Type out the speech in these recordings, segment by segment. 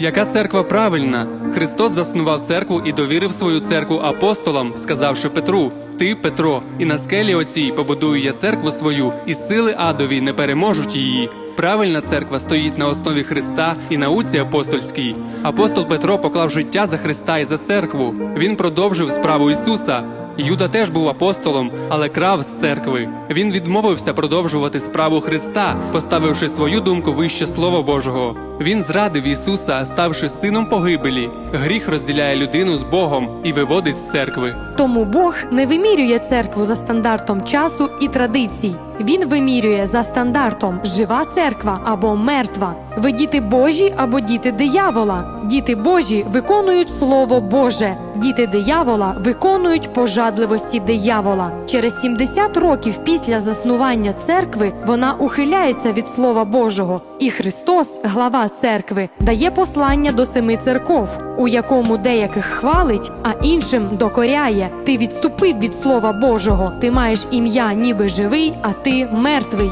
Яка церква правильна? Христос заснував церкву і довірив свою церкву апостолам, сказавши Петру: Ти, Петро, і на скелі оцій побудую я церкву свою, і сили адові не переможуть її. Правильна церква стоїть на основі Христа і науці апостольській. Апостол Петро поклав життя за Христа і за церкву. Він продовжив справу Ісуса. Юда теж був апостолом, але крав з церкви. Він відмовився продовжувати справу Христа, поставивши свою думку вище Слова Божого. Він зрадив Ісуса, ставши сином погибелі. Гріх розділяє людину з Богом і виводить з церкви. Тому Бог не вимірює церкву за стандартом часу і традицій. Він вимірює за стандартом жива церква або мертва. Ви діти Божі або діти диявола. Діти Божі виконують Слово Боже. Діти диявола виконують пожадливості диявола. Через 70 років після заснування церкви вона ухиляється від Слова Божого, і Христос, глава церкви, дає послання до семи церков, у якому деяких хвалить, а іншим докоряє. Ти відступив від Слова Божого. Ти маєш ім'я, ніби живий, а ти мертвий.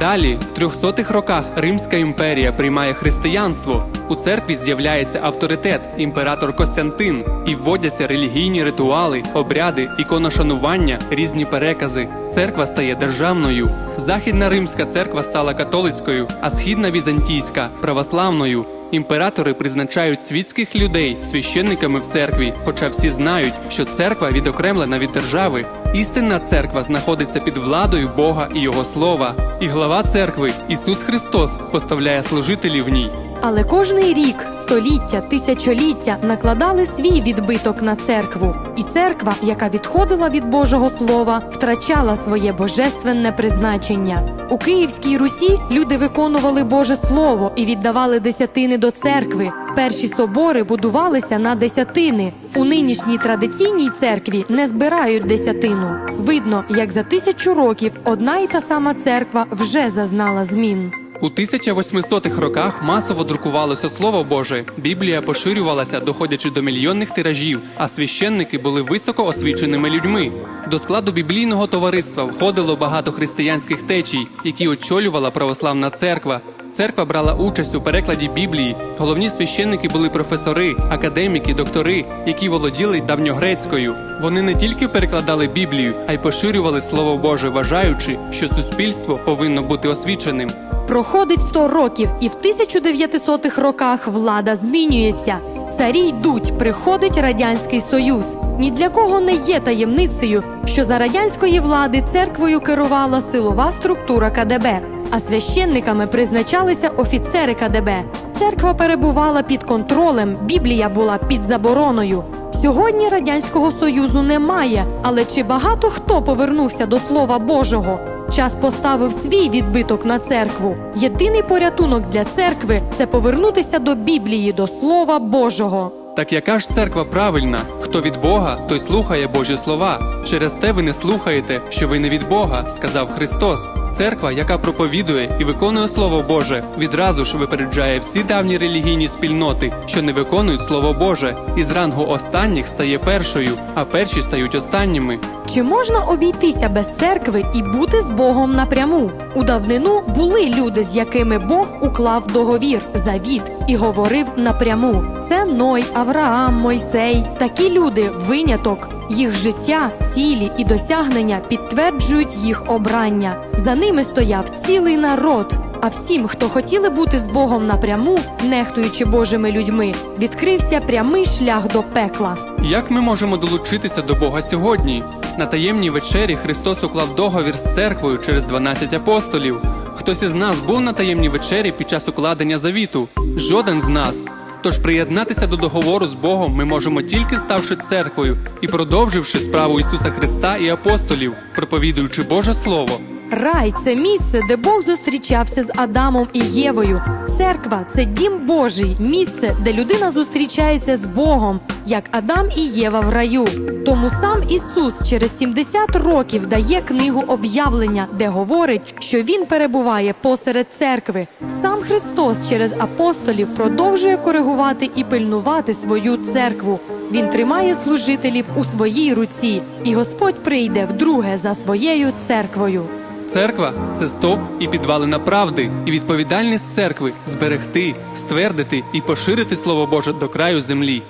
Далі, в 300-х роках Римська імперія приймає християнство. У церкві з'являється авторитет, імператор Костянтин, і вводяться релігійні ритуали, обряди, іконошанування, різні перекази. Церква стає державною. Західна римська церква стала католицькою, а східна візантійська православною. Імператори призначають світських людей священниками в церкві, хоча всі знають, що церква відокремлена від держави. Істинна церква знаходиться під владою Бога і Його слова. І глава церкви Ісус Христос поставляє служителів в ній. Але кожний рік, століття, тисячоліття накладали свій відбиток на церкву, і церква, яка відходила від Божого Слова, втрачала своє божественне призначення. У Київській Русі люди виконували Боже Слово і віддавали десятини до церкви. Перші собори будувалися на десятини. У нинішній традиційній церкві не збирають десятину. Видно, як за тисячу років одна й та сама церква вже зазнала змін. У 1800-х роках масово друкувалося Слово Боже, Біблія поширювалася, доходячи до мільйонних тиражів, а священники були високо освіченими людьми. До складу біблійного товариства входило багато християнських течій, які очолювала православна церква. Церква брала участь у перекладі Біблії. Головні священники були професори, академіки, доктори, які володіли давньогрецькою. Вони не тільки перекладали Біблію, а й поширювали Слово Боже, вважаючи, що суспільство повинно бути освіченим. Проходить 100 років, і в 1900-х роках влада змінюється. Царі йдуть, приходить радянський союз. Ні для кого не є таємницею, що за радянської влади церквою керувала силова структура КДБ, а священниками призначалися офіцери КДБ. Церква перебувала під контролем, Біблія була під забороною. Сьогодні радянського союзу немає, але чи багато хто повернувся до Слова Божого? Час поставив свій відбиток на церкву. Єдиний порятунок для церкви це повернутися до Біблії, до Слова Божого. Так яка ж церква правильна? Хто від Бога, той слухає Божі слова. Через те ви не слухаєте, що ви не від Бога, сказав Христос. Церква, яка проповідує і виконує Слово Боже, відразу ж випереджає всі давні релігійні спільноти, що не виконують Слово Боже, і з рангу останніх стає першою, а перші стають останніми. Чи можна обійтися без церкви і бути з Богом напряму? У давнину були люди, з якими Бог уклав договір, завіт і говорив напряму. Це Ной, Авраам, Мойсей. Такі люди виняток. Їх життя, цілі і досягнення підтверджують їх обрання. За ними стояв цілий народ. А всім, хто хотіли бути з Богом напряму, нехтуючи Божими людьми, відкрився прямий шлях до пекла. Як ми можемо долучитися до Бога сьогодні? На таємній вечері Христос уклав договір з церквою через 12 апостолів. Хтось із нас був на таємній вечері під час укладення завіту? Жоден з нас. Тож приєднатися до договору з Богом ми можемо тільки ставши церквою і продовживши справу Ісуса Христа і апостолів, проповідуючи Боже Слово. Рай це місце, де Бог зустрічався з Адамом і Євою. Церква це дім Божий, місце, де людина зустрічається з Богом, як Адам і Єва в раю. Тому сам Ісус через 70 років дає книгу об'явлення, де говорить, що Він перебуває посеред церкви. Сам Христос через апостолів продовжує коригувати і пильнувати свою церкву. Він тримає служителів у своїй руці, і Господь прийде вдруге за своєю церквою. Церква це стовп і підвалина правди, і відповідальність церкви зберегти, ствердити і поширити Слово Боже до краю землі.